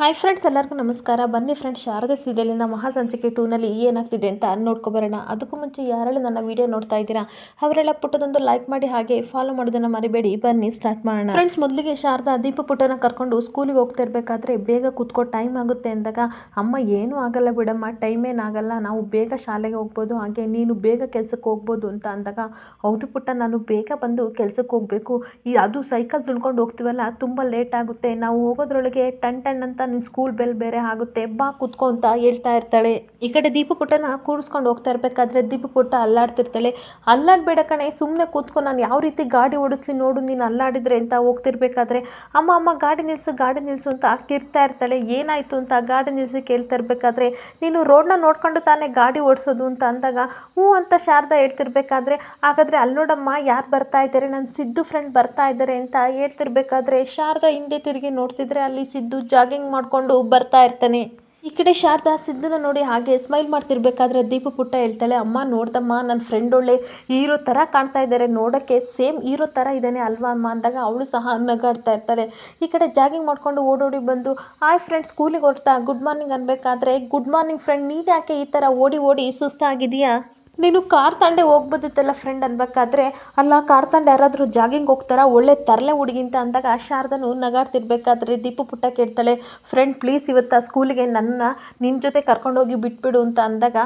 Hi friends ಎಲ್ಲರಿಗೂ ನಮಸ್ಕಾರ. ಬನ್ನಿ ಫ್ರೆಂಡ್ಸ್ ಶಾರದೆ ಸೀರಿಯಲಿನ ಮಹಾಸಂಚಿಕೆ ಟೂನಲ್ಲಿ ಏನಾಗ್ತಿದೆ ಅಂತ ನೋಡ್ಕೊಬರೋಣ ಅದಕ್ಕೂ ಮುಂಚೆ ಯಾರೆಲ್ಲ ನನ್ನ ವಿಡಿಯೋ ನೋಡ್ತಾ ಇದ್ದೀರಾ, ಅವರೆಲ್ಲ ಪುಟ್ಟದೊಂದು ಲೈಕ್ ಮಾಡಿ ಹಾಗೆ ಫಾಲೋ ಮಾಡೋದನ್ನು ಮರಿಬೇಡಿ. ಬನ್ನಿ ಸ್ಟಾರ್ಟ್ ಮಾಡೋಣ. ಫ್ರೆಂಡ್ಸ್ ಮೊದಲಿಗೆ ಶಾರದಾ ದೀಪ ಪುಟ್ಟನ ಕರ್ಕೊಂಡು ಸ್ಕೂಲಿಗೆ ಹೋಗ್ತಾ ಇರಬೇಕಾದ್ರೆ ಬೇಗ ಕೂತ್ಕೋ ಟೈಮ್ ಆಗುತ್ತೆ ಅಂದಾಗ, ಅಮ್ಮ, ಏನೂ ಆಗಲ್ಲ ಬಿಡಮ್ಮ ಟೈಮ್ ಏನಾಗಲ್ಲ ನಾವು ಬೇಗ ಶಾಲೆಗೆ ಹೋಗ್ಬೋದು. ಹಾಗೆ ನೀನು ಬೇಗ ಕೆಲಸಕ್ಕೆ ಹೋಗ್ಬೋದು ಅಂತ ಅಂದಾಗ, ಹೌದು ಪುಟ್ಟ, ನಾನು ಬೇಗ ಬಂದು ಕೆಲಸಕ್ಕೆ ಹೋಗಬೇಕು. ಈ ಅದು ಸೈಕಲ್ ತುಳ್ಕೊಂಡು ಹೋಗ್ತೀವಲ್ಲ, ತುಂಬ ಲೇಟ್ ಆಗುತ್ತೆ. ನಾವು ಹೋಗೋದ್ರೊಳಗೆ ಟನ್ ಟನ್ ಅಂತ ನಿನ್ನ ಸ್ಕೂಲ್ ಬೆಲ್ ಬೇರೆ ಆಗುತ್ತೆ, ಬಾ ಕುತ್ಕೋ ಅಂತ ಹೇಳ್ತಾ ಇರ್ತಾಳೆ. ಈ ಕಡೆ ದೀಪ ಪುಟ್ಟನ ಕೂರಿಸ್ಕೊಂಡು ಹೋಗ್ತಾ ಇರಬೇಕಾದ್ರೆ ದೀಪ ಪುಟ್ಟ ಅಲ್ಲಾಡ್ತಿರ್ತಾಳೆ. ಅಲ್ಲಾಡಬೇಡ ಕಣೆ ಸುಮ್ಮನೆ ಕೂತ್ಕೊ, ನಾನು ಯಾವ ರೀತಿ ಗಾಡಿ ಓಡಿಸ್ಲಿ ನೋಡು, ನೀನು ಅಲ್ಲಾಡಿದ್ರೆ ಅಂತ ಹೋಗ್ತಿರ್ಬೇಕಾದ್ರೆ, ಅಮ್ಮ ಅಮ್ಮ, ಗಾಡಿ ನಿಲ್ಸು ಗಾಡಿ ನಿಲ್ಸು ಅಂತ ಕಿರ್ತಾ ಇರ್ತಾಳೆ. ಏನಾಯಿತು ಅಂತ ಗಾಡಿ ನಿಲ್ಲಿಸಿ ಕೇಳ್ತಾ ಇರಬೇಕಾದ್ರೆ, ನೀನು ರೋಡ್ನ ನೋಡ್ಕೊಂಡು ತಾನೇ ಗಾಡಿ ಓಡಿಸೋದು ಅಂತ ಅಂದಾಗ, ಹ್ಞೂ ಅಂತ ಶಾರದಾ ಹೇಳ್ತಿರ್ಬೇಕಾದ್ರೆ, ಹಾಗಾದರೆ ಅಲ್ಲಿ ನೋಡಮ್ಮ, ಯಾರು ಬರ್ತಾ ಇದ್ದಾರೆ? ನನ್ನ ಸಿದ್ದು ಫ್ರೆಂಡ್ ಬರ್ತಾ ಇದ್ದಾರೆ ಅಂತ ಹೇಳ್ತಿರ್ಬೇಕಾದ್ರೆ, ಶಾರದಾ ಹಿಂದೆ ತಿರುಗಿ ನೋಡ್ತಿದ್ರೆ ಅಲ್ಲಿ ಸಿದ್ದು ಜಾಗಿಂಗ್ ಮಾಡಿಕೊಂಡು ಬರ್ತಾ ಇರ್ತಾನೆ. ಈ ಕಡೆ ಶಾರದಾ ಸಿದ್ದನ ನೋಡಿ ಹಾಗೆ ಸ್ಮೈಲ್ ಮಾಡ್ತಿರ್ಬೇಕಾದ್ರೆ ದೀಪ ಪುಟ್ಟ ಹೇಳ್ತಾಳೆ, ಅಮ್ಮ, ನೋಡ್ದಮ್ಮ ನನ್ನ ಫ್ರೆಂಡ್ ಒಳ್ಳೆ ಹೀರೋ ಥರ ಕಾಣ್ತಾ ಇದ್ದಾರೆ ನೋಡೋಕ್ಕೆ ಸೇಮ್ ಹೀರೋ ಥರ ಇದ್ದಾನೆ ಅಲ್ವಾ ಅಮ್ಮ? ಅಂದಾಗ ಅವಳು ಸಹ ನಗಾಡ್ತಾ ಇರ್ತಾಳೆ. ಈ ಕಡೆ ಜಾಗಿಂಗ್ ಮಾಡಿಕೊಂಡು ಓಡೋಡಿ ಬಂದು ಆಯ್ ಫ್ರೆಂಡ್ ಸ್ಕೂಲಿಗೆ ಹೊರ್ತಾ ಗುಡ್ ಮಾರ್ನಿಂಗ್ ಅನ್ಬೇಕಾದ್ರೆ ಗುಡ್ ಮಾರ್ನಿಂಗ್ ಫ್ರೆಂಡ್ ನೀನು ಯಾಕೆ ಈ ಥರ ಓಡಿ ಓಡಿ ಸುಸ್ತಾಗಿದೆಯಾ ನೀನು ಕಾರ್ ತಂಡೆ ಹೋಗ್ಬೋದಿತ್ತಲ್ಲ ಫ್ರೆಂಡ್ ಅನ್ಬೇಕಾದ್ರೆ, ಅಲ್ಲ ಕಾರ್ ತಂಡ ಯಾರಾದರೂ ಜಾಗಿಂಗ್ ಹೋಗ್ತಾರಾ, ಒಳ್ಳೆ ತರಲೆ ಹುಡುಗಿ ಅಂತ ಅಂದಾಗ ಶಾರದನು ನಗಾಡ್ತಿರ್ಬೇಕಾದ್ರೆ ದೀಪು ಪುಟ್ಟ ಕೇಳ್ತಾಳೆ ಫ್ರೆಂಡ್ ಪ್ಲೀಸ್ ಇವತ್ತು ಸ್ಕೂಲಿಗೆ ನನ್ನ ನಿನ್ನ ಜೊತೆ ಕರ್ಕೊಂಡೋಗಿ ಬಿಟ್ಬಿಡು ಅಂತ ಅಂದಾಗ,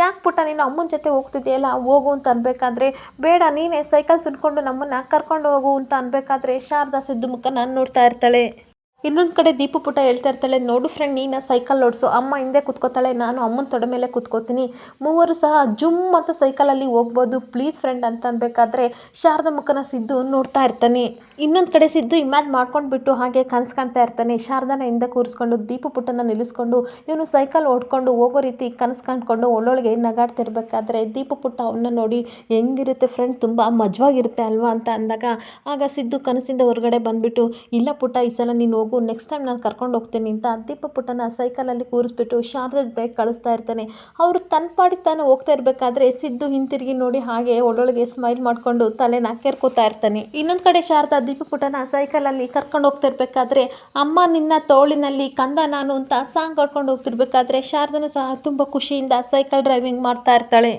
ಯಾಕೆ ಪುಟ್ಟ, ನೀನು ಅಮ್ಮನ ಜೊತೆ ಹೋಗ್ತಿದೆಯಲ್ಲ, ಹೋಗು ಅಂತ ಅನ್ಬೇಕಾದ್ರೆ, ಬೇಡ, ನೀನೇ ಸೈಕಲ್ ತಿನ್ಕೊಂಡು ನಮ್ಮನ್ನು ಕರ್ಕೊಂಡು ಹೋಗು ಅಂತ ಅನ್ಬೇಕಾದ್ರೆ ಶಾರದಾ ಸಿದ್ದು ಮುಖ ನಾನು ನೋಡ್ತಾ ಇರ್ತಾಳೆ. ಇನ್ನೊಂದು ಕಡೆ ದೀಪು ಪುಟ ಹೇಳ್ತಾ ಇರ್ತಾಳೆ, ನೋಡು ಫ್ರೆಂಡ್ ನೀನು ಸೈಕಲ್ ಓಡಿಸು. ಅಮ್ಮ ಹಿಂದೆ ಕುತ್ಕೋತಾಳೆ, ನಾನು ಅಮ್ಮನ ತೊಡೆ ಮೇಲೆ ಕುತ್ಕೋತೀನಿ. ಮೂವರು ಸಹ ಜುಮ್ ಅಂತ ಸೈಕಲಲ್ಲಿ ಹೋಗ್ಬೋದು. ಪ್ಲೀಸ್ ಫ್ರೆಂಡ್ ಅಂತ ಅನ್ಬೇಕಾದ್ರೆ ಶಾರದ ಮುಖನ ಸಿದ್ದು ನೋಡ್ತಾ ಇರ್ತಾನೆ. ಇನ್ನೊಂದು ಕಡೆ ಸಿದ್ದು ಇಮ್ಯಾಜ್ ಮಾಡ್ಕೊಂಡ್ಬಿಟ್ಟು ಹಾಗೆ ಕನ್ಸು ಕಾಣ್ತಾ ಇರ್ತಾನೆ. ಶಾರದನ ಹಿಂದೆ ಕೂರಿಸ್ಕೊಂಡು, ದೀಪು ಪುಟ್ಟನ ನಿಲ್ಲಿಸ್ಕೊಂಡು, ಇವನು ಸೈಕಲ್ ಓಡ್ಕೊಂಡು ಹೋಗೋ ರೀತಿ ಕನಸು ಕಾಣ್ಕೊಂಡು ಒಳ್ಳೊಳಗೆ ನಗಾಡ್ತಿರ್ಬೇಕಾದ್ರೆ ದೀಪು ಪುಟ್ಟ ಅವನ್ನ ನೋಡಿ, ಹೆಂಗಿರುತ್ತೆ ಫ್ರೆಂಡ್ ತುಂಬ ಮಜವಾಗಿರುತ್ತೆ ಅಲ್ವಾ? ಅಂತ ಅಂದಾಗ ಆಗ ಸಿದ್ದು ಕನಸಿಂದ ಹೊರಗಡೆ ಬಂದುಬಿಟ್ಟು, ಇಲ್ಲ ಪುಟ್ಟ, ಈ ಸಲ ನೀನು ಹೋಗು. ನೆಕ್ಸ್ಟ್ ಟೈಮ್ ನಾನು ಕರ್ಕೊಂಡು ಹೋಗ್ತೀನಿ ಅಂತ ದೀಪ ಪುಟ್ಟನ ಸೈಕಲಲ್ಲಿ ಕೂರಿಸ್ಬಿಟ್ಟು ಶಾರದ ಜೊತೆ ಕಳಿಸ್ತಾ ಇರ್ತಾನೆ. ಅವರು ತನ್ನ ಪಾಡಿಗೆ ತಾನು ಹೋಗ್ತಾ ಇರಬೇಕಾದ್ರೆ ಸಿದ್ದು ಹಿಂತಿರುಗಿ ನೋಡಿ ಹಾಗೆ ಒಳೊಳಗೆ ಸ್ಮೈಲ್ ಮಾಡಿಕೊಂಡು ತಲೆನ ಕೆರ್ಕೋತಾ ಇರ್ತಾನೆ. ಇನ್ನೊಂದು ಕಡೆ ಶಾರದಾ ದೀಪ ಪುಟ್ಟನ ಸೈಕಲಲ್ಲಿ ಕರ್ಕೊಂಡು ಹೋಗ್ತಾ ಇರಬೇಕಾದ್ರೆ ಅಮ್ಮ ನಿನ್ನ ತೋಳಿನಲ್ಲಿ ಕಂದ ನಾನು ಅಂತ ಸಾಂಗ್ ಕರ್ಕೊಂಡು ಹೋಗ್ತಿರ್ಬೇಕಾದ್ರೆ ಶಾರದನು ಸಹ ತುಂಬ ಖುಷಿಯಿಂದ ಸೈಕಲ್ ಡ್ರೈವಿಂಗ್ ಮಾಡ್ತಾ ಇರ್ತಾಳೆ.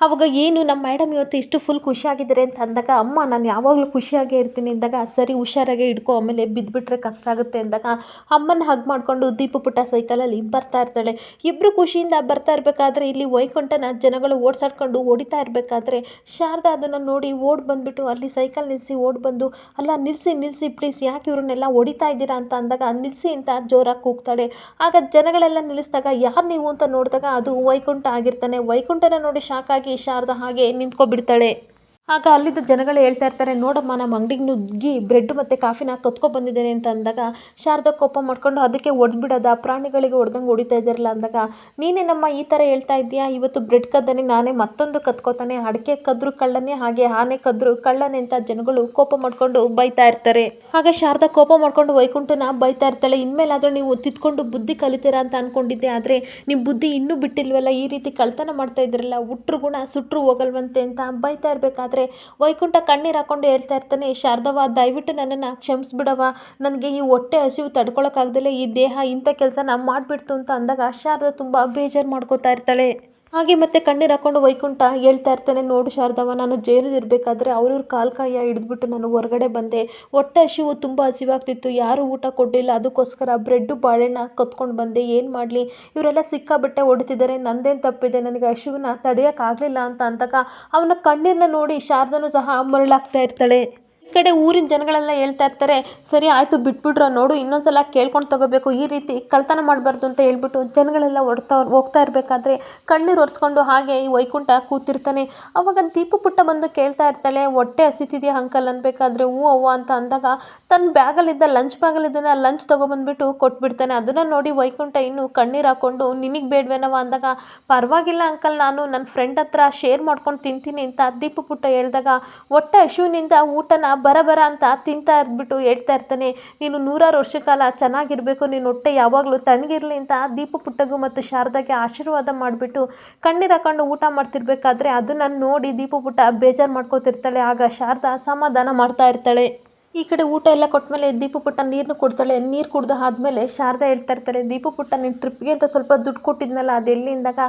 ಅವಾಗ ಏನು, ನಮ್ಮ ಮೇಡಮ್ ಇವತ್ತು ಇಷ್ಟು ಫುಲ್ ಖುಷಿಯಾಗಿದ್ದಾರೆ ಅಂತ ಅಂದಾಗ, ಅಮ್ಮ, ನಾನು ಯಾವಾಗಲೂ ಖುಷಿಯಾಗೇ ಇರ್ತೀನಿ ಅಂದಾಗ, ಸರಿ, ಹುಷಾರಾಗೆ ಹಿಡ್ಕೊ ಆಮೇಲೆ ಬಿದ್ದುಬಿಟ್ರೆ ಕಷ್ಟ ಆಗುತ್ತೆ ಅಂದಾಗ, ಅಮ್ಮನ ಹಗ್ ಮಾಡಿಕೊಂಡು ದೀಪ ಪುಟ್ಟ ಸೈಕಲಲ್ಲಿ ಬರ್ತಾ ಇರ್ತಾಳೆ. ಇಬ್ಬರು ಖುಷಿಯಿಂದ ಬರ್ತಾ ಇರಬೇಕಾದ್ರೆ, ಇಲ್ಲಿ ವೈಕುಂಠನ ಜನಗಳು ಓಡಿಸಾಡ್ಕೊಂಡು ಓಡಿತಾ ಇರಬೇಕಾದ್ರೆ, ಶಾರದಾ ಅದನ್ನು ನೋಡಿ ಓಡಿ ಬಂದುಬಿಟ್ಟು ಅಲ್ಲಿ ಸೈಕಲ್ ನಿಲ್ಲಿಸಿ ಓಡಿ ಬಂದು, ಅಲ್ಲ ನಿಲ್ಲಿಸಿ ನಿಲ್ಲಿಸಿ ಪ್ಲೀಸ್ ಯಾಕೆ ಇವ್ರನ್ನೆಲ್ಲ ಹೊಡಿತಾ ಇದ್ದೀರಾ ಅಂತ ಅಂದಾಗ ನಿಲ್ಲಿಸಿ ಅಂತ ಜೋರಾಗಿ ಕೂಗ್ತಾಳೆ. ಆಗ ಜನಗಳೆಲ್ಲ ನಿಲ್ಲಿಸಿದಾಗ, ಯಾರು ನೀವು? ಅಂತ ನೋಡಿದಾಗ, ಅದು ವೈಕುಂಠ ಆಗಿರ್ತಾನೆ. ವೈಕುಂಠನ ನೋಡಿ ಶಾಕ್ ಆಗಿ ಶಾರದಾ ಹಾಗೆ ನಿಂತ್ಕೊಬಿಡ್ತಾಳೆ. ಆಗ ಅಲ್ಲಿದ್ದ ಜನಗಳು ಹೇಳ್ತಾ ಇರ್ತಾರೆ, ನೋಡಮ್ಮ, ನಮ್ಮ ಅಂಗಡಿಗೆ ನುಗ್ಗಿ ಬ್ರೆಡ್ ಮತ್ತು ಕಾಫಿನ ಕತ್ಕೊ ಬಂದಿದ್ದೇನೆ ಅಂತ ಅಂದಾಗ, ಶಾರದಾ ಕೋಪ ಮಾಡ್ಕೊಂಡು ಅದಕ್ಕೆ ಹೊಡೆದ್ಬಿಡೋದ ಪ್ರಾಣಿಗಳಿಗೆ ಹೊಡೆದಂಗೆ ಹೊಡಿತಾ ಇದ್ದಾರಲ್ಲ ಅಂದಾಗ, ನೀನೇ ನಮ್ಮ ಈ ಥರ ಹೇಳ್ತಾ ಇದ್ದೀಯಾ? ಇವತ್ತು ಬ್ರೆಡ್ ಕದ್ದಾನೆ ನಾನೇ ಮತ್ತೊಂದು ಕತ್ಕೋತಾನೆ, ಅಡಿಕೆ ಕದ್ರು ಕಳ್ಳನೆ, ಹಾಗೆ ಆನೆ ಕದ್ರು ಕಳ್ಳನೆ ಅಂತ ಜನಗಳು ಕೋಪ ಮಾಡ್ಕೊಂಡು ಬೈತಾ ಇರ್ತಾರೆ. ಆಗ ಶಾರದಾ ಕೋಪ ಮಾಡ್ಕೊಂಡು ವೈಕುಂಠನ ಬೈತಾ ಇರ್ತಾಳೆ, ಇನ್ಮೇಲಾದರೂ ನೀವು ತಿದ್ಕೊಂಡು ಬುದ್ಧಿ ಕಲಿತೀರಾ ಅಂತ ಅಂದ್ಕೊಂಡಿದ್ದೆ ಆದರೆ ನಿಮ್ಮ ಬುದ್ಧಿ ಇನ್ನೂ ಬಿಟ್ಟಿಲ್ವಲ್ಲ, ಈ ರೀತಿ ಕಳ್ತನ ಮಾಡ್ತಾ ಇದ್ರಲ್ಲ ಹುಟ್ರು ಗುಣ ಸುಟ್ಟರು ಹೋಗಲ್ವಂತೆ ಅಂತ ಬೈತಾ ಇರಬೇಕಾದ್ರೆ ವೈಕುಂಠ ಕಣ್ಣೀರು ಹಾಕೊಂಡು ಹೇಳ್ತಾ ಇರ್ತಾನೆ, ಶಾರದವ್ವ, ದಯವಿಟ್ಟು ನನ್ನನ್ನು ಕ್ಷಮಿಸ್ಬಿಡವ ನನಗೆ ಈ ಹೊಟ್ಟೆ ಹಸಿವು ತಡ್ಕೊಳಕ್ಕಾಗ್ದಲೇ ಈ ದೇಹ ಇಂಥ ಕೆಲಸನ ಮಾಡಿಬಿಡ್ತು ಅಂತ ಅಂದಾಗ ಶಾರದ ತುಂಬ ಬೇಜಾರು ಮಾಡ್ಕೋತಾ ಇರ್ತಾಳೆ. ಹಾಗೆ ಮತ್ತೆ ಕಣ್ಣೀರು ಹಾಕೊಂಡು ವೈಕುಂಠ ಹೇಳ್ತಾ ಇರ್ತಾನೆ, ನೋಡು ಶಾರದವ ನಾನು ಜೈಲಲ್ಲಿ ಇರಬೇಕಾದ್ರೆ ಅವ್ರವ್ರ ಕಾಲು ಕೈಯ ಹಿಡಿದ್ಬಿಟ್ಟು ನಾನು ಹೊರಗಡೆ ಬಂದೆ. ಹೊಟ್ಟೆ ಹಸಿವು ತುಂಬ ಹಸಿವಾಗ್ತಿತ್ತು. ಯಾರೂ ಊಟ ಕೊಡಲಿಲ್ಲ. ಅದಕ್ಕೋಸ್ಕರ ಬ್ರೆಡ್ಡು, ಬಾಳೆಹಣ್ಣ ಕತ್ಕೊಂಡು ಬಂದೆ. ಏನು ಮಾಡಲಿ? ಇವರೆಲ್ಲ ಸಿಕ್ಕಾಬಟ್ಟೆ ಹೊಡಿತಿದ್ದಾರೆ ನಂದೇನು ತಪ್ಪಿದೆ? ನನಗೆ ಹಸಿವನ್ನ ತಡೆಯೋಕ್ಕಾಗಲಿಲ್ಲ ಅಂತ ಅಂದಾಗ ಅವನ ಕಣ್ಣೀರನ್ನ ನೋಡಿ ಶಾರದನು ಸಹ ಮರಳಾಗ್ತಾ ಇರ್ತಾಳೆ. ಈ ಕಡೆ ಊರಿನ ಜನಗಳೆಲ್ಲ ಹೇಳ್ತಾ ಇರ್ತಾರೆ, ಸರಿ ಆಯಿತು, ಬಿಟ್ಬಿಟ್ರ ನೋಡು, ಇನ್ನೊಂದ್ಸಲ ಕೇಳ್ಕೊಂಡು ತಗೋಬೇಕು, ಈ ರೀತಿ ಕಳ್ತನ ಮಾಡಬಾರ್ದು ಅಂತ ಹೇಳ್ಬಿಟ್ಟು ಜನಗಳೆಲ್ಲ ಹೊಡ್ತಾ ಹೋಗ್ತಾ ಇರಬೇಕಾದ್ರೆ ಕಣ್ಣೀರು ಒರೆಸ್ಕೊಂಡು ಹಾಗೆ ಈ ವೈಕುಂಠ ಕೂತಿರ್ತಾನೆ. ಅವಾಗ ದೀಪು ಪುಟ್ಟ ಬಂದು ಕೇಳ್ತಾ ಇರ್ತಾಳೆ, ಹೊಟ್ಟೆ ಹಸಿತಿದೆಯಾ ಅಂಕಲ್ ಅನ್ಬೇಕಾದ್ರೆ ಹ್ಞೂ ಅವ್ವ ಅಂತ ಅಂದಾಗ ತನ್ನ ಬ್ಯಾಗಲ್ಲಿದ್ದ ಲಂಚ್ ಬ್ಯಾಗಲ್ಲಿದ್ದಾನೆ ಆ ಲಂಚ್ ತೊಗೊಬಂದ್ಬಿಟ್ಟು ಕೊಟ್ಬಿಡ್ತಾನೆ. ಅದನ್ನು ನೋಡಿ ವೈಕುಂಠ ಇನ್ನು ಕಣ್ಣೀರು ಹಾಕ್ಕೊಂಡು ನಿನಗೆ ಬೇಡವೇನವ ಅಂದಾಗ, ಪರವಾಗಿಲ್ಲ ಅಂಕಲ್, ನಾನು ನನ್ನ ಫ್ರೆಂಡ್ ಹತ್ರ ಶೇರ್ ಮಾಡ್ಕೊಂಡು ತಿಂತೀನಿ ಅಂತ ದೀಪು ಪುಟ್ಟ ಹೇಳಿದಾಗ, ಹೊಟ್ಟೆ ಹಶುವಿನಿಂದ ಊಟನ ಬರ ಬರ ಅಂತ ತಿಂತಾ ಇದ್ಬಿಟ್ಟು ಹೇಳ್ತಾ ಇರ್ತಾನೆ, ನೀನು ನೂರಾರು ವರ್ಷ ಕಾಲ ಚೆನ್ನಾಗಿರಬೇಕು ನೀನು ಹೊಟ್ಟೆ ಯಾವಾಗಲೂ ತಣ್ಣಗಿರಲಿ ಅಂತ ದೀಪು ಪುಟ್ಟಗು ಮತ್ತು ಶಾರದಾಗೆ ಆಶೀರ್ವಾದ ಮಾಡಿಬಿಟ್ಟು ಕಣ್ಣೀರು ಹಾಕೊಂಡು ಊಟ ಮಾಡ್ತಿರ್ಬೇಕಾದ್ರೆ ಅದನ್ನು ನೋಡಿ ದೀಪು ಪುಟ್ಟ ಬೇಜಾರು ಮಾಡ್ಕೋತಿರ್ತಾಳೆ. ಆಗ ಶಾರದಾ ಸಮಾಧಾನ ಮಾಡ್ತಾ ಇರ್ತಾಳೆ. ಈ ಕಡೆ ಊಟ ಎಲ್ಲ ಕೊಟ್ಟಮೇಲೆ ದೀಪು ಪುಟ್ಟ ನೀರನ್ನು ಕೊಡ್ತಾಳೆ. ನೀರು ಕುಡ್ದು ಆದ್ಮೇಲೆ ಶಾರದಾ ಹೇಳ್ತಾ ಇರ್ತಾಳೆ ದೀಪು ಪುಟ್ಟ, ನೀನು ಟ್ರಿಪ್ಗೆ ಅಂತ ಸ್ವಲ್ಪ ದುಡ್ಡು ಕೊಟ್ಟಿದ್ನಲ್ಲ, ಅದು ಎಲ್ಲಿ ಅಂದಾಗ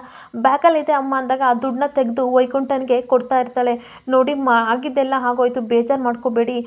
ಬ್ಯಾಗಲ್ಲಿದೆ ಅಮ್ಮ, ಅಂದಾಗ ಆ ದುಡ್ಡನ್ನ ತೆಗೆದು ವೈಕುಂಠನಿಗೆ ಕೊಡ್ತಾ ಇರ್ತಾಳೆ. ನೋಡಿ ಮಾ ಆಗಿದ್ದೆಲ್ಲ ಆಗೋಯ್ತು, ಬೇಜಾರು ಮಾಡ್ಕೋಬೇಡಿ.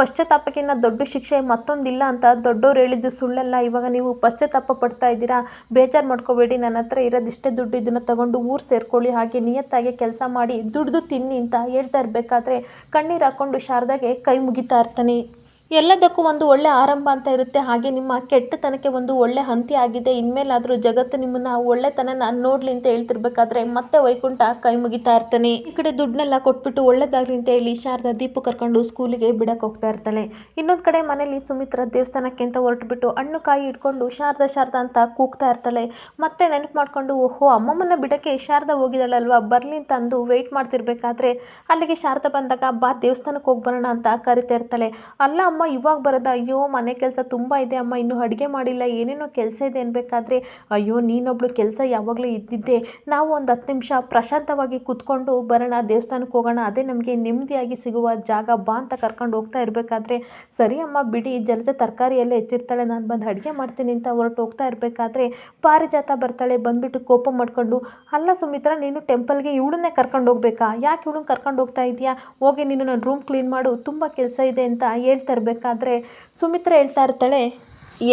ಪಶ್ಚಾತ್ತಾಪಕ್ಕಿಂತ ದೊಡ್ಡ ಶಿಕ್ಷೆ ಮತ್ತೊಂದಿಲ್ಲ ಅಂತ ದೊಡ್ಡವ್ರು ಹೇಳಿದ್ದು ಸುಳ್ಳಲ್ಲ. ಇವಾಗ ನೀವು ಪಶ್ಚಾತ್ತಾಪ ಪಡ್ತಾ ಇದ್ದೀರಾ? ಬೇಜಾರು ಮಾಡ್ಕೋಬೇಡಿ. ನನ್ನ ಹತ್ರ ಇರೋದಿಷ್ಟೇ ದುಡ್ಡು, ಇದನ್ನು ತಗೊಂಡು ಊರು ಸೇರ್ಕೊಳ್ಳಿ. ಹಾಗೆ ನಿಯತ್ತಾಗಿ ಕೆಲಸ ಮಾಡಿ ದುಡ್ದು ತಿನ್ನಿ ಅಂತ ಹೇಳ್ತಾ ಇರಬೇಕಾದ್ರೆ ಕಣ್ಣೀರು ಹಾಕ್ಕೊಂಡು ಶಾರದಾಗೆ ಕೈ ಮುಗಿತಾ ಇರ್ತಾನೆ. ബൈ ಎಲ್ಲದಕ್ಕೂ ಒಂದು ಒಳ್ಳೆ ಆರಂಭ ಅಂತ ಇರುತ್ತೆ. ಹಾಗೆ ನಿಮ್ಮ ಕೆಟ್ಟತನಕ್ಕೆ ಒಂದು ಒಳ್ಳೆ ಹಂತಿ ಆಗಿದೆ. ಇನ್ಮೇಲಾದರೂ ಜಗತ್ತು ನಿಮ್ಮನ್ನ ಒಳ್ಳೆತನನ ನೋಡ್ಲಿ ಅಂತ ಹೇಳ್ತಿರ್ಬೇಕಾದ್ರೆ ಮತ್ತೆ ವೈಕುಂಠ ಕೈ ಮುಗಿತಾ ಇರ್ತಾನೆ. ಈ ಕಡೆ ದುಡ್ಡನ್ನೆಲ್ಲ ಕೊಟ್ಬಿಟ್ಟು ಒಳ್ಳೇದಾಗ್ಲಿ ಅಂತ ಹೇಳಿ ಶಾರದಾ ದೀಪು ಕರ್ಕೊಂಡು ಸ್ಕೂಲಿಗೆ ಬಿಡಕ್ಕೆ ಹೋಗ್ತಾ ಇರ್ತಾಳೆ. ಇನ್ನೊಂದು ಕಡೆ ಮನೇಲಿ ಸುಮಿತ್ರ ದೇವಸ್ಥಾನಕ್ಕೆ ಅಂತ ಹೊರಟುಬಿಟ್ಟು ಹಣ್ಣು ಕಾಯಿ ಇಟ್ಕೊಂಡು ಶಾರದಾ ಶಾರದಾ ಅಂತ ಕೂಗ್ತಾ ಇರ್ತಾಳೆ. ಮತ್ತೆ ನೆನಪು ಮಾಡ್ಕೊಂಡು, ಓಹೋ ಅಮ್ಮಮ್ಮನ ಬಿಡಕ್ಕೆ ಶಾರದ ಹೋಗಿದ್ದಾಳಲ್ವಾ? ಬರಲಿ ಅಂತ ಅಂದು ವೆಯ್ಟ್ ಮಾಡ್ತಿರ್ಬೇಕಾದ್ರೆ ಅಲ್ಲಿಗೆ ಶಾರದಾ ಬಂದಾಗ, ಬಾ ದೇವಸ್ಥಾನಕ್ಕೆ ಹೋಗಿ ಬರೋಣ ಅಂತ ಕರಿತಾ ಇರ್ತಾಳೆ. ಅಲ್ಲ ಅಮ್ಮ, ಇವಾಗ ಬರೋದ, ಅಯ್ಯೋ, ಮನೆ ಕೆಲಸ ತುಂಬ ಇದೆ ಅಮ್ಮ, ಇನ್ನೂ ಅಡುಗೆ ಮಾಡಿಲ್ಲ, ಏನೇನೋ ಕೆಲಸ ಇದೆ ಅನ್ಬೇಕಾದ್ರೆ, ಅಯ್ಯೋ, ನೀನೊಬ್ಳು ಕೆಲಸ ಯಾವಾಗಲೂ ಇದ್ದಿದ್ದೆ. ನಾವು ಒಂದು ಹತ್ತು ನಿಮಿಷ ಪ್ರಶಾಂತವಾಗಿ ಕೂತ್ಕೊಂಡು ಬರೋಣ ದೇವಸ್ಥಾನಕ್ಕೆ ಹೋಗೋಣ, ಅದೇ ನಮಗೆ ನೆಮ್ಮದಿಯಾಗಿ ಸಿಗುವ ಜಾಗ, ಬಾ ಅಂತ ಕರ್ಕೊಂಡು ಹೋಗ್ತಾ ಇರಬೇಕಾದ್ರೆ, ಸರಿ ಅಮ್ಮ, ಬಿಡಿ, ಜಲಜ ತರಕಾರಿ ಎಲ್ಲ ಹೆಚ್ಚಿರ್ತಾಳೆ ನಾನು ಬಂದು ಅಡುಗೆ ಮಾಡ್ತೀನಿ ಅಂತ ಹೊರಟು ಹೋಗ್ತಾ ಇರಬೇಕಾದ್ರೆ, ಪಾರಿಜಾತ ಬರ್ತಾಳೆ, ಬಂದುಬಿಟ್ಟು ಕೋಪ ಮಾಡ್ಕೊಂಡು, ಅಲ್ಲ ಸುಮಿತ್ರ, ನೀನು ಟೆಂಪಲ್ಗೆ ಇವಳನ್ನೇ ಕರ್ಕೊಂಡು ಹೋಗ್ಬೇಕಾ? ಯಾಕೆ ಇವಳನ್ನ ಕರ್ಕೊಂಡು ಹೋಗ್ತಾ ಇದೆಯಾ? ಹೋಗಿ ನೀನು ನನ್ನ ರೂಮ್ ಕ್ಲೀನ್ ಮಾಡು, ತುಂಬ ಕೆಲಸ ಇದೆ ಅಂತ ಹೇಳ್ತಾ ಇರಬೇಕಾದ್ರೆ ಸುಮಿತ್ರ ಹೇಳ್ತಾ ಇರ್ತಾಳೆ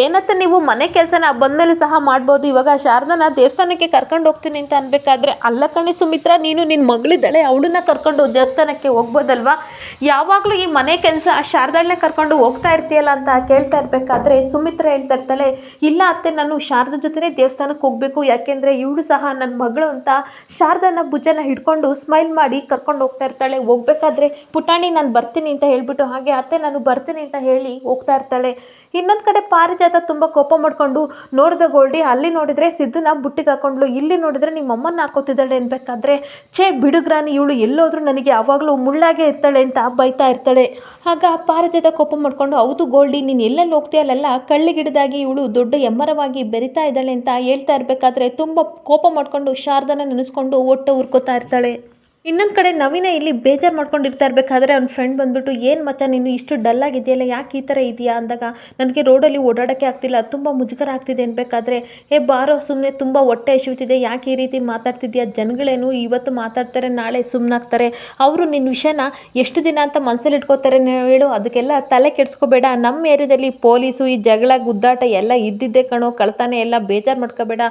ಏನತ್ತ ನೀವು ಮನೆ ಕೆಲಸನ ಬಂದಮೇಲೆ ಸಹ ಮಾಡ್ಬೋದು. ಇವಾಗ ಶಾರದನ ದೇವಸ್ಥಾನಕ್ಕೆ ಕರ್ಕೊಂಡು ಹೋಗ್ತೀನಿ ಅಂತ ಅನ್ಬೇಕಾದ್ರೆ ಅಲ್ಲ ಕಣಿ ಸುಮಿತ್ರ, ನೀನು ನಿನ್ನ ಮಗಳಿದ್ದಾಳೆ, ಅವಳನ್ನ ಕರ್ಕೊಂಡು ದೇವಸ್ಥಾನಕ್ಕೆ ಹೋಗ್ಬೋದಲ್ವಾ? ಯಾವಾಗಲೂ ಈ ಮನೆ ಕೆಲಸ ಶಾರದಳನ್ನೇ ಕರ್ಕೊಂಡು ಹೋಗ್ತಾ ಇರ್ತೀಯಲ್ಲ ಅಂತ ಕೇಳ್ತಾ ಇರಬೇಕಾದ್ರೆ ಸುಮಿತ್ರ ಹೇಳ್ತಾ ಇರ್ತಾಳೆ, ಇಲ್ಲ ಅತ್ತೆ, ನಾನು ಶಾರದ ಜೊತೆನೇ ದೇವಸ್ಥಾನಕ್ಕೆ ಹೋಗಬೇಕು, ಯಾಕೆಂದರೆ ಇವಳು ಸಹ ನನ್ನ ಮಗಳು ಅಂತ ಶಾರದನ ಭುಜನ ಹಿಡ್ಕೊಂಡು ಸ್ಮೈಲ್ ಮಾಡಿ ಕರ್ಕೊಂಡು ಹೋಗ್ತಾ ಇರ್ತಾಳೆ. ಹೋಗ್ಬೇಕಾದ್ರೆ ಪುಟಾಣಿ, ನಾನು ಬರ್ತೀನಿ ಅಂತ ಹೇಳಿಬಿಟ್ಟು ಹಾಗೆ ಅತ್ತೆ, ನಾನು ಬರ್ತೀನಿ ಅಂತ ಹೇಳಿ ಹೋಗ್ತಾ ಇರ್ತಾಳೆ. ಇನ್ನೊಂದು ಕಡೆ ಪಾರಿಜಾತ ತುಂಬ ಕೋಪ ಮಾಡ್ಕೊಂಡು ನೋಡಿದ ಗೋಲ್ಡಿ ಅಲ್ಲಿ ನೋಡಿದರೆ ಸಿದ್ಧನ ಬುಟ್ಟಿಗೆ ಹಾಕೊಂಡ್ಲು. ಇಲ್ಲಿ ನೋಡಿದರೆ ನಿಮ್ಮ ಅಮ್ಮನ ಹಾಕೋತಿದ್ದಾಳೆ ಅನ್ಬೇಕಾದ್ರೆ, ಛೇ ಬಿಡುಗ್ರಾನಿ ಇವಳು ಎಲ್ಲೋದ್ರೂ ನನಗೆ ಯಾವಾಗಲೂ ಮುಳ್ಳಾಗೆ ಇರ್ತಾಳೆ ಅಂತ ಬೈತಾ ಇರ್ತಾಳೆ. ಆಗ ಪಾರಿಜಾತ ಕೋಪ ಮಾಡಿಕೊಂಡು, ಹೌದು ಗೋಲ್ಡಿ, ನೀನು ಎಲ್ಲೆಲ್ಲಿ ಹೋಗ್ತೀಯಲ್ಲ ಕಳ್ಳಿಗಿಡದಾಗಿ ಇವಳು ದೊಡ್ಡ ಎಮ್ಮರವಾಗಿ ಬೆರಿತಾ ಇದ್ದಾಳೆ ಅಂತ ಹೇಳ್ತಾ ಇರಬೇಕಾದ್ರೆ ತುಂಬ ಕೋಪ ಮಾಡಿಕೊಂಡು ಶಾರದನ ನೆನೆಸ್ಕೊಂಡು ಒಟ್ಟು ಉರ್ಕೋತಾ ಇರ್ತಾಳೆ. ಇನ್ನೊಂದು ಕಡೆ ನವೀನ ಇಲ್ಲಿ ಬೇಜಾರು ಮಾಡ್ಕೊಂಡಿರ್ತಾ ಇರಬೇಕಾದ್ರೆ ಅವ್ನ ಫ್ರೆಂಡ್ ಬಂದ್ಬಿಟ್ಟು, ಏನು ಮಚ್ಚ, ನೀನು ಇಷ್ಟು ಡಲ್ ಆಗಿದೆಯಲ್ಲ, ಯಾಕೆ ಈ ಥರ ಇದೆಯಾ? ಅಂದಾಗ, ನನಗೆ ರೋಡಲ್ಲಿ ಓಡಾಡೋಕ್ಕೆ ಆಗ್ತಿಲ್ಲ, ತುಂಬ ಮುಜುಗರ ಆಗ್ತಿದೆ ಅನ್ಬೇಕಾದ್ರೆ, ಏ ಬಾರೋ ಸುಮ್ಮನೆ ತುಂಬ ಹೊಟ್ಟೆ ಹಸಿಯುತ್ತಿದೆ ಯಾಕೆ ಈ ರೀತಿ ಮಾತಾಡ್ತಿದ್ಯಾ? ಜನಗಳೇನು ಇವತ್ತು ಮಾತಾಡ್ತಾರೆ, ನಾಳೆ ಸುಮ್ಮನಾಗ್ತಾರೆ ಅವರು ನಿನ್ನ ವಿಷಯನ ಎಷ್ಟು ದಿನ ಅಂತ ಮನಸ್ಸಲ್ಲಿ ಇಟ್ಕೋತಾರೆ ಹೇಳು, ಅದಕ್ಕೆಲ್ಲ ತಲೆ ಕೆಡಿಸ್ಕೋಬೇಡ. ನಮ್ಮ ಏರಿಯಾದಲ್ಲಿ ಪೊಲೀಸು, ಈ ಜಗಳ, ಗುದ್ದಾಟ ಎಲ್ಲ ಇದ್ದಿದ್ದೆ ಕಣೋ, ಕಳ್ತಾನೆ ಎಲ್ಲ ಬೇಜಾರು ಮಾಡ್ಕೋಬೇಡ.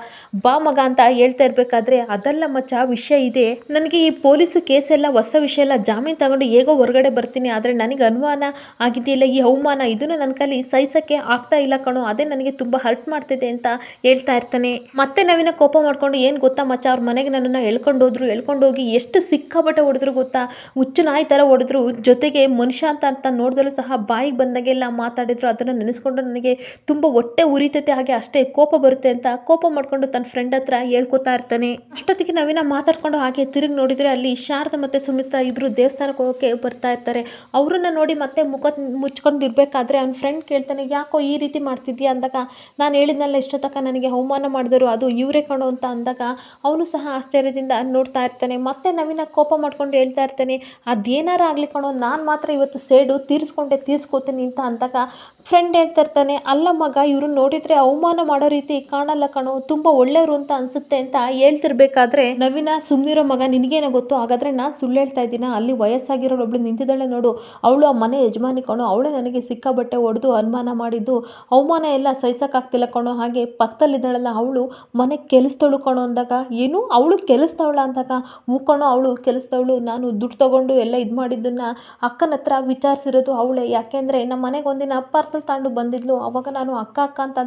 ಬಾ ಮಗ ಅಂತ ಹೇಳ್ತಾ ಇರಬೇಕಾದ್ರೆ, ಅದಲ್ಲ ಮಚ್ಚ, ವಿಷಯ ಇದೆ. ನನಗೆ ಈ ಪೊಲೀಸು ಕೇಸ್ ಕೇಸೆಲ್ಲ, ಹೊಸ ವಿಷಯ ಎಲ್ಲ ಜಾಮೀನು ತಗೊಂಡು ಹೇಗೋ ಹೊರಗಡೆ ಬರ್ತೀನಿ, ಆದರೆ ನನಗೆ ಅನುಮಾನ ಆಗಿದೆಯಲ್ಲ ಈ ಅವಮಾನ? ಇದನ್ನು ನನ್ನ ಕೈಲಿ ಸಹಿಸೋಕ್ಕೆ ಆಗ್ತಾ ಇಲ್ಲ ಕಣೋ, ಅದೇ ನನಗೆ ತುಂಬ ಹರ್ಟ್ ಮಾಡ್ತಿದೆ ಅಂತ ಹೇಳ್ತಾ ಇರ್ತಾನೆ. ಮತ್ತೆ ನವೀನ ಕೋಪ ಮಾಡ್ಕೊಂಡು, ಏನು ಗೊತ್ತಾ ಮಚ್ಚ, ಅವ್ರ ಮನೆಗೆ ನನ್ನನ್ನು ಎಳ್ಕೊಂಡು ಹೋದ್ರು, ಎಳ್ಕೊಂಡು ಹೋಗಿ ಎಷ್ಟು ಸಿಕ್ಕಾಪಟ್ಟೆ ಹೊಡೆದ್ರು ಗೊತ್ತಾ? ಹುಚ್ಚು ನಾಯಿ ಥರ ಹೊಡೆದ್ರು, ಜೊತೆಗೆ ಮನುಷ್ಯ ಅಂತ ಅಂತ ನೋಡಿದ್ರು ಸಹ ಬಾಯಿಗೆ ಬಂದಾಗೆಲ್ಲ ಮಾತಾಡಿದ್ರು, ಅದನ್ನು ನೆನೆಸ್ಕೊಂಡು ನನಗೆ ತುಂಬ ಹೊಟ್ಟೆ ಉರಿತೈತೆ, ಹಾಗೆ ಅಷ್ಟೇ ಕೋಪ ಬರುತ್ತೆ ಅಂತ ಕೋಪ ಮಾಡ್ಕೊಂಡು ತನ್ನ ಫ್ರೆಂಡ್ ಹತ್ರ ಹೇಳ್ಕೊತಾ ಇರ್ತಾನೆ. ಅಷ್ಟೊತ್ತಿಗೆ ನವೀನ ಮಾತಾಡ್ಕೊಂಡು ಹಾಗೆ ತಿರುಗಿ ನೋಡಿದರೆ ಅಲ್ಲಿ ಶಾರದಾ ಮತ್ತು ಸುಮಿತ್ರಾ ಇಬ್ಬರು ದೇವಸ್ಥಾನಕ್ಕೆ ಹೋಗೋಕ್ಕೆ ಬರ್ತಾ ಇರ್ತಾರೆ. ಅವರನ್ನ ನೋಡಿ ಮತ್ತೆ ಮುಖ ಮುಚ್ಕೊಂಡು ಇರಬೇಕಾದ್ರೆ ಅವ್ನ ಫ್ರೆಂಡ್ ಕೇಳ್ತಾನೆ, ಯಾಕೋ ಈ ರೀತಿ ಮಾಡ್ತಿದ್ಯಾ? ಅಂದಾಗ, ನಾನು ಹೇಳಿದ್ನಲ್ಲ ಇಷ್ಟೊತ್ತಕ ನನಗೆ ಅವಮಾನ ಮಾಡಿದರು ಅದು ಇವರೇ ಕಣೋ ಅಂತ ಅಂದಾಗ, ಅವನು ಸಹ ಆಶ್ಚರ್ಯದಿಂದ ನೋಡ್ತಾ ಇರ್ತಾನೆ. ಮತ್ತೆ ನವೀನ ಕೋಪ ಮಾಡ್ಕೊಂಡು ಹೇಳ್ತಾ ಇರ್ತಾನೆ, ಅದೇನಾರ ಆಗಲಿ ಕಣೋ, ನಾನು ಮಾತ್ರ ಇವತ್ತು ಸೇಡು, ತೀರಿಸ್ಕೊಂಡೆ, ತೀರಿಸ್ಕೋತೀನಿ ಅಂತ ಅಂದಾಗ ಫ್ರೆಂಡ್ ಹೇಳ್ತಾ ಇರ್ತಾನೆ, ಅಲ್ಲ ಮಗ, ಇವರು ನೋಡಿದರೆ ಅವಮಾನ ಮಾಡೋ ರೀತಿ ಕಾಣಲ್ಲ ಕಣೋ, ತುಂಬ ಒಳ್ಳೆಯವರು ಅಂತ ಅನಿಸುತ್ತೆ ಅಂತ ಹೇಳ್ತಿರ್ಬೇಕಾದ್ರೆ, ನವೀನ ಸುಮ್ಮನಿರೋ ಮಗ, ನಿನಗೇನೋ ಗೊತ್ತು ಹಾಗಾದರೆ ನಾನು ಸುಳ್ಳು ಹೇಳ್ತಾ ಇದ್ದೀನ? ಅಲ್ಲಿ ವಯಸ್ಸಾಗಿರೋಳು ಒಬ್ಳು ನಿಂತಿದ್ದಾಳೆ ನೋಡು. ಅವಳು ಆ ಮನೆ ಯಜಮಾನಿ ಕಣೋ. ಅವಳೇ ನನಗೆ ಸಿಕ್ಕಾಬಟ್ಟೆ ಹೊಡೆದು ಅನುಮಾನ ಮಾಡಿದ್ದು. ಅವಮಾನ ಎಲ್ಲ ಸಹಿಸೋಕ್ಕಾಗ್ತಿಲ್ಲ ಕಣೋ. ಹಾಗೆ ಪಕ್ಕದಲ್ಲಿದ್ದಾಳಲ್ಲ ಅವಳು ಮನೆ ಕೆಲಸದವಳು ಕಣೋ ಅಂದಾಗ. ಏನು? ಅವಳು ಕೆಲಸದವಳ ಅಂದಾಗ. ಹ್ಞೂ ಕಣೋ, ಅವಳು ಕೆಲಸದವಳು. ನಾನು ದುಡ್ಡು ತೊಗೊಂಡು ಎಲ್ಲ ಇದು ಮಾಡಿದ್ದನ್ನು ಅಕ್ಕನ ಹತ್ರ ವಿಚಾರಿಸಿರೋದು ಅವಳೇ. ಯಾಕೆಂದರೆ ನಮ್ಮ ಮನೆಗೆ ಒಂದಿನ ಪಾರ್ಸಲ್ ತಗೊಂಡು ಬಂದಿದ್ಲು. ಅವಾಗ ನಾನು ಅಕ್ಕ ಅಕ್ಕ ಅಂತ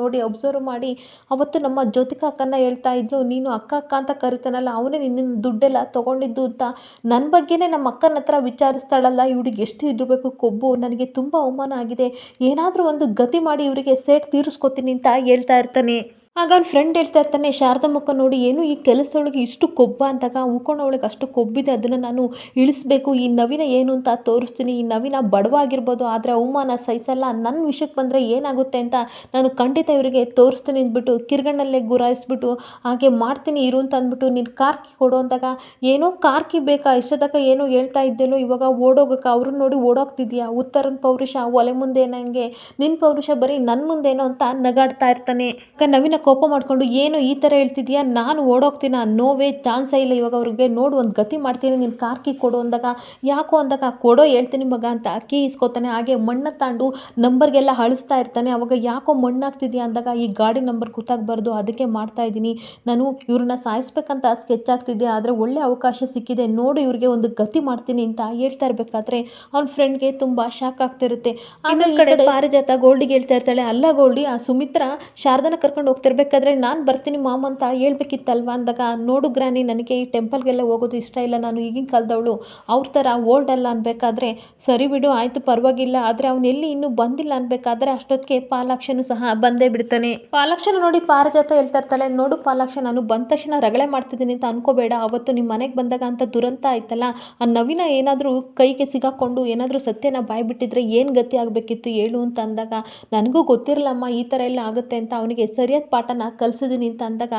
ನೋಡಿ ಅಬ್ಸರ್ವ್ ಮಾಡಿ ಅವತ್ತು ನಮ್ಮ ಜ್ಯೋತಿಕಾ ಅಕ್ಕನ ಹೇಳ್ತಾ ಇದ್ಲು. ನೀನು ಅಕ್ಕ ಅಕ್ಕ ಅಂತ ಕರಿತಾನಲ್ಲ. ಅವನೇ ನಿನ್ನ ದುಡ್ಡೆಲ್ಲ ತೊಗೊಂಡಿದ್ದು ಅಂತ. ನನ್ನ ಬಗ್ಗೆನೇ ನಮ್ಮ ಅಕ್ಕನ ಹತ್ರ ವಿಚಾರಿಸ್ತಾಳಲ್ಲ, ಇವಳಿಗೆ ಎಷ್ಟು ಇರಬೇಕು ಕೊಬ್ಬು, ನನಗೆ ತುಂಬ ಅವಮಾನ ಆಗಿದೆ. ಏನಾದರೂ ಒಂದು ಗತಿ ಮಾಡಿ ಇವರಿಗೆ ಸೇಟ್ ತೀರಿಸ್ಕೊತೀನಿ ಅಂತ ಹೇಳ್ತಾ ಇರ್ತಾನೆ. ಆಗ ಅವ್ನ ಫ್ರೆಂಡ್ ಹೇಳ್ತಾ ಇರ್ತಾನೆ, ಶಾರದ ಮುಖ ನೋಡಿ, ಏನು ಈ ಕೆಲಸದೊಳಗೆ ಇಷ್ಟು ಕೊಬ್ಬ? ಅಂತಾಗ ಉಳ್ಕೊಂಡವಳಿಗೆ ಅಷ್ಟು ಕೊಬ್ಬಿದೆ, ಅದನ್ನು ನಾನು ಇಳಿಸ್ಬೇಕು. ಈ ನವಿನ ಏನು ಅಂತ ತೋರಿಸ್ತೀನಿ, ಈ ನವಿನ ಬಡವ ಆಗಿರ್ಬೋದು ಆದರೆ ಅವಮಾನ ಸಹಿಸಲ್ಲ. ನನ್ನ ವಿಷಯಕ್ಕೆ ಬಂದರೆ ಏನಾಗುತ್ತೆ ಅಂತ ನಾನು ಖಂಡಿತ ಇವರಿಗೆ ತೋರಿಸ್ತೀನಿ ಅಂದ್ಬಿಟ್ಟು, ಕಿರ್ಗಣ್ಣಲ್ಲೇ ಗುರಾಯಿಸ್ಬಿಟ್ಟು, ಹಾಗೆ ಮಾಡ್ತೀನಿ, ಇರು ಅಂತ ಅಂದ್ಬಿಟ್ಟು ನೀನು ಕಾರ್ಕಿ ಕೊಡು. ಅಂದಾಗ, ಏನೋ ಕಾರ್ಕಿ ಬೇಕಾ? ಇಷ್ಟದಾಗ ಏನೋ ಹೇಳ್ತಾ ಇದ್ದೆಲ್ಲೋ ಇವಾಗ ಓಡೋಗಕ್ಕೆ. ಅವ್ರನ್ನ ನೋಡಿ ಓಡೋಗ್ತಿದ್ಯಾ? ಉತ್ತರನ ಪೌರುಷ, ಒಲೆ ಮುಂದೆ ನನಗೆ ನಿನ್ನ ಪೌರುಷ ಬರೀ ನನ್ನ ಮುಂದೇನೋ ಅಂತ ನಗಾಡ್ತಾ ಇರ್ತಾನೆ. ನವೀನ ಕೋಪ ಮಾಡಿಕೊಂಡು ಏನು ಈ ಥರ ಹೇಳ್ತಿದ್ಯಾ ನಾನು ಓಡೋಗ್ತೀನ ನೋವೇ ಚಾನ್ಸೇ ಇಲ್ಲ. ಇವಾಗ ಅವ್ರಿಗೆ ನೋಡು ಒಂದು ಗತಿ ಮಾಡ್ತೀನಿ. ನೀನು ಕಾರ್ ಕೀ ಕೊಡು ಅಂದಾಗ ಯಾಕೋ ಅಂದಾಗ ಕೊಡೋ ಹೇಳ್ತೀನಿ ಮಗ ಅಂತ ಕೀ ಇಸ್ಕೋತಾನೆ ಹಾಗೆ ಮಣ್ಣ ತಾಂಡು ನಂಬರ್ಗೆಲ್ಲ ಅಳಿಸ್ತಾ ಇರ್ತಾನೆ. ಅವಾಗ ಯಾಕೋ ಮಣ್ಣಾಗ್ತಿದ್ಯಾ ಅಂದಾಗ ಈ ಗಾಡಿ ನಂಬರ್ ಗೊತ್ತಾಗಬಾರ್ದು ಅದಕ್ಕೆ ಮಾಡ್ತಾ ಇದ್ದೀನಿ. ನಾನು ಇವ್ರನ್ನ ಸಾಯಿಸ್ಬೇಕಂತ ಸ್ಕೆಚ್ ಆಗ್ತಿದ್ದೆ ಆದರೆ ಒಳ್ಳೆ ಅವಕಾಶ ಸಿಕ್ಕಿದೆ. ನೋಡು ಇವ್ರಿಗೆ ಒಂದು ಗತಿ ಮಾಡ್ತೀನಿ ಅಂತ ಹೇಳ್ತಾ ಇರಬೇಕಾದ್ರೆ ಅವ್ನ ಫ್ರೆಂಡ್ಗೆ ತುಂಬ ಶಾಕ್ ಆಗ್ತಿರುತ್ತೆ. ಆಮೇಲೆ ಕಡೆ ಪಾರಿಜಾತ ಗೋಲ್ಡಿಗೆ ಹೇಳ್ತಾ ಇರ್ತಾಳೆ. ಅಲ್ಲ ಗೋಲ್ಡಿ ಆ ಸುಮಿತ್ರ ಶಾರದನ ಕರ್ಕೊಂಡು ಹೋಗ್ತಿರ್ಬೇಕಾದ್ರೆ ನಾನು ಬರ್ತೀನಿ ಮಾಮ್ ಅಂತ ಹೇಳ್ಬೇಕಿತ್ತಲ್ವ ಅಂದಾಗ, ನೋಡು ಗ್ರಾನಿ, ನನಗೆ ಈ ಟೆಂಪಲ್ಗೆಲ್ಲ ಹೋಗೋದು ಇಷ್ಟ ಇಲ್ಲ. ನಾನು ಈಗಿನ ಕಾಲದವಳು ಅವ್ರ ಥರ ಓಲ್ಡ್ ಅಲ್ಲ ಅನ್ಬೇಕಾದ್ರೆ, ಸರಿ ಬಿಡು, ಆಯಿತು, ಪರವಾಗಿಲ್ಲ. ಆದರೆ ಅವನು ಎಲ್ಲಿ ಇನ್ನೂ ಬಂದಿಲ್ಲ ಅನ್ಬೇಕಾದ್ರೆ ಅಷ್ಟೊತ್ತಿಗೆ ಪಾಲಾಕ್ಷನು ಸಹ ಬಂದೇ ಬಿಡ್ತಾನೆ. ಪಾಲಾಕ್ಷನ ನೋಡಿ ಪಾರಜಾತ ಹೇಳ್ತಾ ಇರ್ತಾಳೆ. ನೋಡು ಪಾಲಾಕ್ಷ, ನಾನು ಬಂದ ತಕ್ಷಣ ರಗಳೆ ಮಾಡ್ತಿದ್ದೀನಿ ಅಂತ ಅನ್ಕೋಬೇಡ. ಅವತ್ತು ನಿಮ್ಮ ಮನೆಗೆ ಬಂದಾಗ ಅಂತ ದುರಂತ ಆಯ್ತಲ್ಲ, ಆ ನವೀನ ಏನಾದರೂ ಕೈಗೆ ಸಿಗಾಕೊಂಡು ಏನಾದರೂ ಸತ್ಯನ ಬಾಯ್ಬಿಟ್ಟಿದ್ರೆ ಏನು ಗತಿ ಆಗಬೇಕಿತ್ತು ಹೇಳು ಅಂತ ಅಂದಾಗ, ನನಗೂ ಗೊತ್ತಿರಲಮ್ಮ, ಈ ಥರ ಎಲ್ಲ ಆಗುತ್ತೆ ಅಂತ. ಅವನಿಗೆ ಸರಿಯಾದ ಪಾಠನ ಕಲಿಸಿದೀನಿ ಅಂತ ಅಂದಾಗ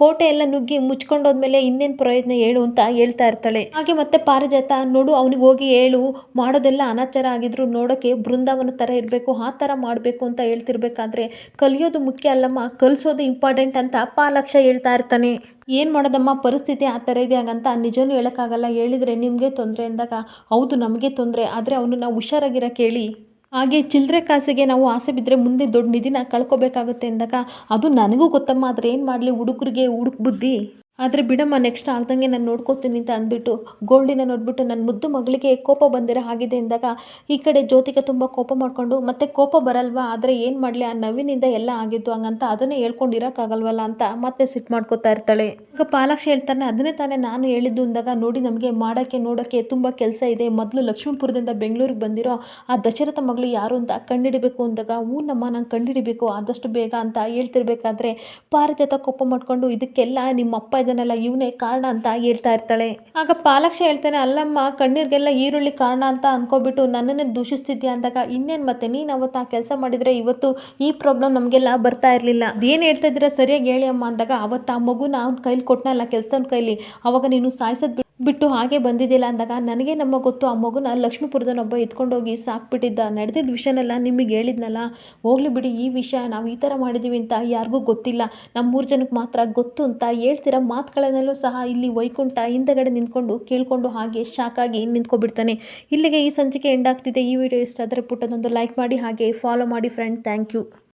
ಕೋಟೆ ಎಲ್ಲ ನುಗ್ಗಿ ಮುಚ್ಕೊಂಡೋದ್ಮೇಲೆ ಇನ್ನೇನು ಪ್ರಯೋಜನ ಹೇಳು ಅಂತ ಹೇಳ್ತಾ ಇರ್ತಾಳೆ. ಹಾಗೆ ಮತ್ತೆ ಪಾರಿಜಾತ ನೋಡು ಅವನಿಗೆ ಹೋಗಿ ಹೇಳು, ಮಾಡೋದೆಲ್ಲ ಅನಾಚಾರ ಆಗಿದ್ರು ನೋಡೋಕ್ಕೆ ಬೃಂದಾವನ ಥರ ಇರಬೇಕು, ಆ ಥರ ಮಾಡಬೇಕು ಅಂತ ಹೇಳ್ತಿರ್ಬೇಕಾದ್ರೆ ಕಲಿಯೋದು ಮುಖ್ಯ ಅಲ್ಲಮ್ಮ, ಕಲಿಸೋದು ಇಂಪಾರ್ಟೆಂಟ್ ಅಂತ ಪಾಲಕ್ಷ ಹೇಳ್ತಾ ಇರ್ತಾನೆ. ಏನು ಮಾಡೋದಮ್ಮ, ಪರಿಸ್ಥಿತಿ ಆ ಥರ ಇದೆ ಹಾಗಂತ ನಿಜವೂ ಹೇಳೋಕ್ಕಾಗಲ್ಲ. ಹೇಳಿದರೆ ನಿಮಗೆ ತೊಂದರೆ ಅಂದಾಗ, ಹೌದು ನಮಗೆ ತೊಂದರೆ, ಆದರೆ ಅವನನ್ನು ಹುಷಾರಾಗಿರೋ ಹೇಳಿ ಹಾಗೆ ಚಿಲ್ಲರೆ ಕಾಸಿಗೆ ನಾವು ಆಸೆ ಬಿದ್ದರೆ ಮುಂದೆ ದೊಡ್ಡ ನಿಧಿನ ಕಳ್ಕೊಬೇಕಾಗುತ್ತೆ ಅಂದಾಗ ಅದು ನನಗೂ ಗೊತ್ತಮ್ಮ, ಆದರೆ ಏನು ಮಾಡಲಿ ಹುಡುಗರಿಗೆ ಹುಡುಕ್ ಬುದ್ಧಿ? ಆದರೆ ಬಿಡಮ್ಮ ನೆಕ್ಸ್ಟ್ ಆಗ್ದಂಗೆ ನಾನು ನೋಡ್ಕೋತೀನಿ ಅಂತ ಅಂದ್ಬಿಟ್ಟು ಗೋಲ್ಡಿನ ನೋಡಿಬಿಟ್ಟು ನನ್ನ ಮುದ್ದು ಮಗಳಿಗೆ ಕೋಪ ಬಂದಿರೋ ಆಗಿದೆ ಅಂದಾಗ ಈ ಕಡೆ ಜ್ಯೋತಿಗೆ ತುಂಬ ಕೋಪ ಮಾಡಿಕೊಂಡು, ಮತ್ತೆ ಕೋಪ ಬರಲ್ವಾ? ಆದರೆ ಏನು ಮಾಡಲಿ? ಆ ನವಿನಿಂದ ಎಲ್ಲ ಆಗಿದ್ದು ಹಂಗಂತ ಅದನ್ನೇ ಹೇಳ್ಕೊಂಡಿರೋಕ್ಕಾಗಲ್ವಲ್ಲ ಅಂತ ಮತ್ತೆ ಸಿಟ್ಟು ಮಾಡ್ಕೋತಾ ಇರ್ತಾಳೆ. ಈಗ ಪಾಲಕ್ಷ ಹೇಳ್ತಾನೆ, ಅದನ್ನೇ ತಾನೇ ನಾನು ಹೇಳಿದ್ದು ಅಂದಾಗ ನೋಡಿ ನಮಗೆ ಮಾಡೋಕ್ಕೆ, ನೋಡೋಕ್ಕೆ ತುಂಬ ಕೆಲಸ ಇದೆ. ಮೊದಲು ಲಕ್ಷ್ಮೀಪುರದಿಂದ ಬೆಂಗಳೂರಿಗೆ ಬಂದಿರೋ ಆ ದಶರಥ ಮಗಳು ಯಾರು ಅಂತ ಕಂಡುಹಿಡಬೇಕು ಅಂದಾಗ ಹ್ಞೂ ನಮ್ಮ ನಾನು ಕಂಡುಹಿಡಬೇಕು ಆದಷ್ಟು ಬೇಗ ಅಂತ ಹೇಳ್ತಿರ್ಬೇಕಾದ್ರೆ ಪಾರಿಜಾತ ಕೋಪ ಮಾಡಿಕೊಂಡು ಇದಕ್ಕೆಲ್ಲ ನಿಮ್ಮ ಇದನ್ನೆಲ್ಲ ಇವನೇ ಕಾರಣ ಅಂತ ಹೇಳ್ತಾ ಇರ್ತಾಳೆ. ಆಗ ಪಾಲಕ್ಷ ಹೇಳ್ತಾನೆ, ಅಲ್ಲಮ್ಮ, ಕಣ್ಣೀರಿಗೆಲ್ಲ ಈರುಳ್ಳಿ ಕಾರಣ ಅಂತ ಅನ್ಕೋಬಿಟ್ಟು ನನ್ನನ್ನೇ ದೂಷಿಸ್ತಿದ್ಯಾ? ಅಂದಾಗ, ಇನ್ನೇನು ಮತ್ತೆ? ನೀನು ಅವತ್ತು ಆ ಕೆಲಸ ಮಾಡಿದ್ರೆ ಇವತ್ತು ಈ ಪ್ರಾಬ್ಲಮ್ ನಮಗೆಲ್ಲ ಬರ್ತಾ ಇರಲಿಲ್ಲ. ಏನು ಹೇಳ್ತಾ ಇದ್ದೀರಾ? ಸರಿಯಾಗಿ ಹೇಳಿ ಅಮ್ಮ, ಅಂದಾಗ ಅವತ್ತು ಆ ಮಗುನ ಅವ್ನ ಕೈಲಿ ಕೊಟ್ಟನಲ್ಲ ಕೆಲಸನ ಕೈಲಿ, ಅವಾಗ ನೀನು ಸಾಯಿಸೋದು ಬಿಟ್ಟು ಹಾಗೆ ಬಂದಿದ್ದಿಲ್ಲ ಅಂದಾಗ ನನಗೆ ನಮ್ಮ ಗೊತ್ತು ಆ ಮಗುನ ಲಕ್ಷ್ಮೀಪುರದನೊಬ್ಬ ಎತ್ಕೊಂಡೋಗಿ ಸಾಕ್ಬಿಟ್ಟಿದ್ದ. ನಡೆದಿದ್ದ ವಿಷಯನೆಲ್ಲ ನಿಮಗೆ ಹೇಳಿದ್ನಲ್ಲ? ಹೋಗ್ಲಿ ಬಿಡಿ, ಈ ವಿಷಯ ನಾವು ಈ ಥರ ಮಾಡಿದ್ದೀವಿ ಅಂತ ಯಾರಿಗೂ ಗೊತ್ತಿಲ್ಲ. ನಮ್ಮ ಮೂರು ಜನಕ್ಕೆ ಮಾತ್ರ ಗೊತ್ತು ಅಂತ ಹೇಳ್ತಿರೋ ಮಾತುಗಳನ್ನೆಲ್ಲೂ ಸಹ ಇಲ್ಲಿ ವೈಕುಂಠ ಹಿಂದಗಡೆ ನಿಂತ್ಕೊಂಡು ಕೇಳಿಕೊಂಡು ಹಾಗೆ ಶಾಕಾಗಿ ನಿಂತ್ಕೊಬಿಡ್ತಾನೆ. ಇಲ್ಲಿಗೆ ಈ ಸಂಚಿಕೆ ಎಂಡ್ ಆಗ್ತಿದೆ. ಈ ವಿಡಿಯೋ ಇಷ್ಟ ಆದರೆ ಪುಟ್ಟದೊಂದು ಲೈಕ್ ಮಾಡಿ ಹಾಗೆ ಫಾಲೋ ಮಾಡಿ ಫ್ರೆಂಡ್ ಥ್ಯಾಂಕ್ ಯು